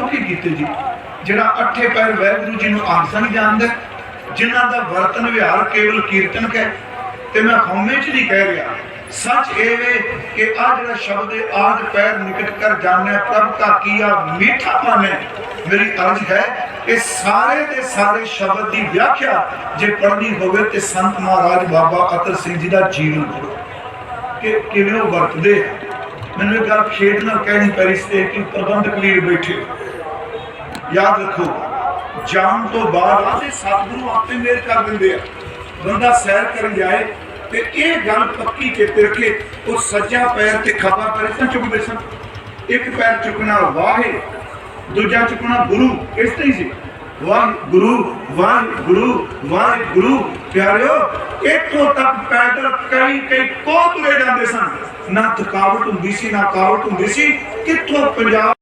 ਸੌਖੇ ਕੀਤੇ ਜੀ, ਜਿਹੜਾ ਅੱਠੇ ਪੈਰ ਵਾਹਿਗੁਰੂ ਜੀ ਨੂੰ ਆਪ ਜਾਣਦਾ, ਜਿਨ੍ਹਾਂ ਦਾ ਵਰਤਨ ਵਿਹਾਰ ਕੇਵਲ ਕੀਰਤਨ ਕੈ ਤੇ ਮੈਂ ਹਉਮੈ ਚ ਨਹੀਂ ਕਹਿ ਰਿਹਾ, ਸੱਚ ਇਹ ਵੇ ਕਿ ਆ ਜਿਹੜਾ ਸ਼ਬਦ ਆਦ ਪੈਰ ਨਿਕਟ ਕਰ ਜਾਣੈ, ਪ੍ਰਭ ਕਾ ਕੀਆ ਮੀਠਾ ਮਾਨੈ ਮੇਰੀ ਅਰਜ਼ ਹੈ ਕਿ ਸਾਰੇ ਦੇ ਸਾਰੇ ਸ਼ਬਦ ਦੀ ਵਿਆਖਿਆ ਜੇ ਪੜ੍ਹਨੀ ਹੋਵੇ ਤੇ ਸੰਤ ਮਹਾਰਾਜ ਬਾਬਾ ਅਤਰ ਸਿੰਘ ਜੀ ਦਾ ਜੀਵਨ ਪੜ੍ਹੋ। ਕਿ ਕਿਵੇਂ ਉਹ ਵਰਤਦੇ ਆ। ਮੈਨੂੰ ਇਹ ਗੱਲ ਖੇਡ ਨਾਲ ਕਹਿਣੀ ਪਈ ਸੀ ਕਿ ਪ੍ਰਬੰਧਕ ਵੀਰ ਬੈਠੇ। ਯਾਦ ਰੱਖੋ, ਜਾਣ ਤੋਂ ਬਾਅਦ ਆਦੇ ਸਤਿਗੁਰੂ ਆਪੇ ਮੇਰ ਕਰ ਦਿੰਦੇ ਆ। ਬੰਦਾ ਸੈਰ ਕਰਨ ਜਾਏ ਤੇ ਇਹ ਗੱਲ ਪੱਕੀ ਚੇਤੇ ਰੱਖੇ, ਉਹ ਸੱਜਾ ਪੈਰ ਤੇ ਖੱਬਾ ਪੈਰ ਇਸ ਚੁੱਕਦੇ ਸਨ। ਇੱਕ ਪੈਰ ਚੁੱਕਣਾ ਵਾਹੇ, ਦੂਜਾ ਚੁੱਕਣਾ ਗੁਰੂ, ਇਸ ਤਰ੍ਹਾਂ ਹੀ ਸੀ। ਵਾਹਿਗੁਰੂ ਵਾਹਿਗੁਰੂ ਵਾਹਿਗੁਰੂ, ਪਿਆਰਿਓ, ਇੱਥੋਂ ਤੱਕ ਪੈਦਲ ਕਈ ਕਈ ਕੋਹ ਤੁਰੇ ਜਾਂਦੇ ਸਨ। ਨਾ ਥਕਾਵਟ ਹੁੰਦੀ ਸੀ, ਨਾ ਕਾਵਟ ਹੁੰਦੀ ਸੀ। ਕਿੱਥੋਂ ਪੰਜਾਬ